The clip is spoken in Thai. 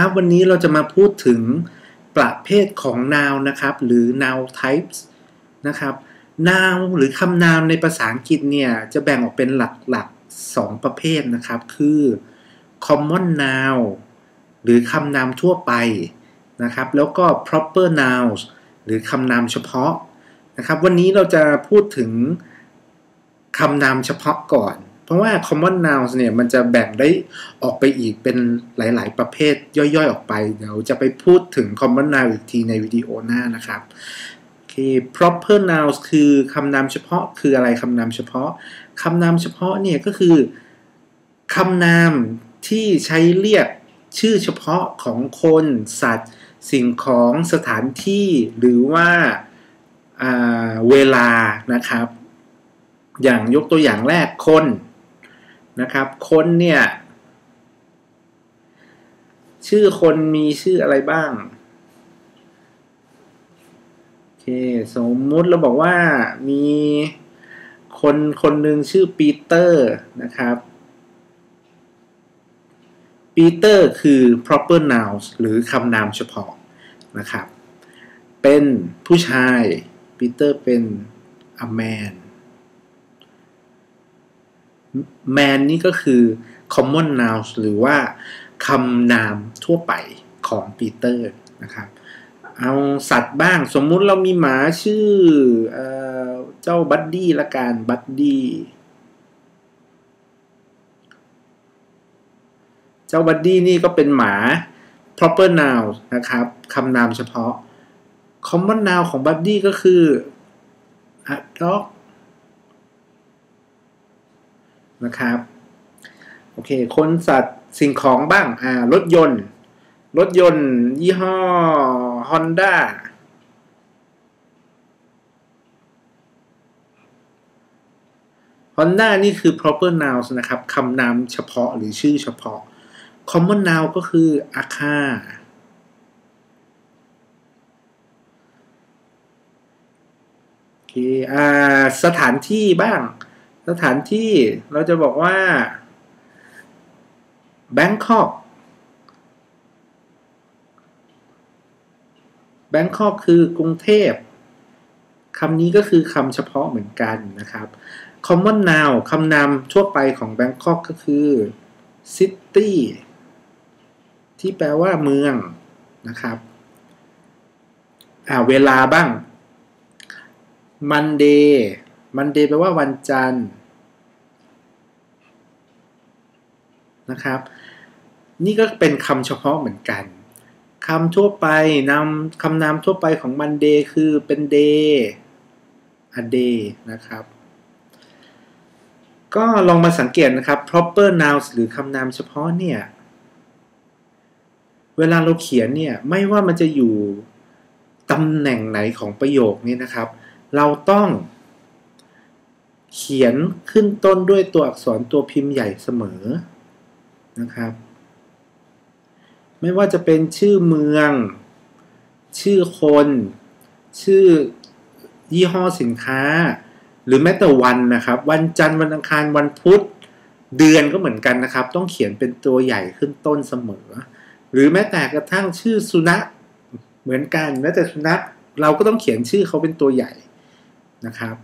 ครับวันนี้เราจะมาพูดถึงประเภทของ noun นะครับ หรือ noun types นะครับ noun หรือคำนามในภาษาอังกฤษเนี่ย จะแบ่งออกเป็นหลักๆ 2 ประเภทนะครับ คือ common noun หรือคำนามทั่วไปนะครับ แล้วก็ proper nouns หรือคำนามเฉพาะนะครับ วันนี้เราจะพูดถึงคำนามเฉพาะก่อน เพราะว่า common nouns เนี่ยมันจะแบ่งได้ออกไปอีกเป็นหลาย ๆ ประเภทย่อยๆ ออกไป เดี๋ยวจะไปพูดถึง common noun อีกทีในวิดีโอหน้านะครับโอเค proper nouns คือคำนามเฉพาะคืออะไรคำนามเฉพาะคำนามเฉพาะเนี่ยก็คือคำนามที่ใช้เรียกชื่อเฉพาะของคนสัตว์ สิ่งของสถานที่หรือว่าเวลานะครับ อย่างยกตัวอย่างแรกคน นะครับคนเนี่ย ชื่อคนมีชื่ออะไรบ้างโอเคสมมุติเราบอกว่ามีคนคนหนึ่งชื่อปีเตอร์นะครับปีเตอร์คือ proper nouns หรือคำนามเฉพาะนะครับ เป็นผู้ชายปีเตอร์เป็น a man man นี่ก็คือ common noun หรือว่าคำนามทั่วไปของปีเตอร์นะครับเอาสัตว์บ้างสมมุติเรามีหมาชื่อเอเจ้าบัดดี้ละกันบัดดี้เจ้าบัดดี้นี่ก็เป็นหมา proper noun นะครับคำนามเฉพาะ common noun ของบัดดี้ก็คือ a dog นะครับ โอเค คนสัตว์สิ่งของบ้างอ่ารถยนต์ รถยนต์ ยี่ห้อ Honda Honda นี่คือ proper nouns นะครับ คำนามเฉพาะหรือชื่อเฉพาะ common noun ก็คืออาคาโอเคอ่าสถานที่บ้าง สถานที่เราจะบอกว่า Bangkok Bangkok คือกรุงเทพคำนี้ก็คือคำเฉพาะเหมือนกันนะครับ common noun คำนามทั่วไปของ Bangkok ก็คือ city ที่แปลว่าเมืองนะครับอ่าเวลาบ้าง Monday Monday แปลว่าวันจันทร์นะครับ นี่ก็เป็นคำเฉพาะเหมือนกันคำทั่วไปนำคำนามทั่วไปของ Monday คือเป็น day a day นะครับ ก็ลองมาสังเกตนะครับ proper nouns หรือคำนามเฉพาะเนี่ยเวลาเราเขียนเนี่ยไม่ว่ามันจะอยู่ตำแหน่งไหนของประโยคนี้นะครับ เราต้อง เขียนขึ้นต้นด้วยตัวอักษรตัวพิมพ์ใหญ่เสมอนะครับ ไม่ว่าจะเป็นชื่อเมือง ชื่อคน ชื่อยี่ห้อสินค้า หรือแม้แต่วันนะครับ วันจันทร์วันอังคารวันพุธ เดือนก็เหมือนกันนะครับ ต้องเขียนเป็นตัวใหญ่ขึ้นต้นเสมอ หรือแม้แต่กระทั่งชื่อสุนัขเหมือนกันแม้แต่สุนัขเราก็ต้องเขียนชื่อเขาเป็นตัวใหญ่นะครับ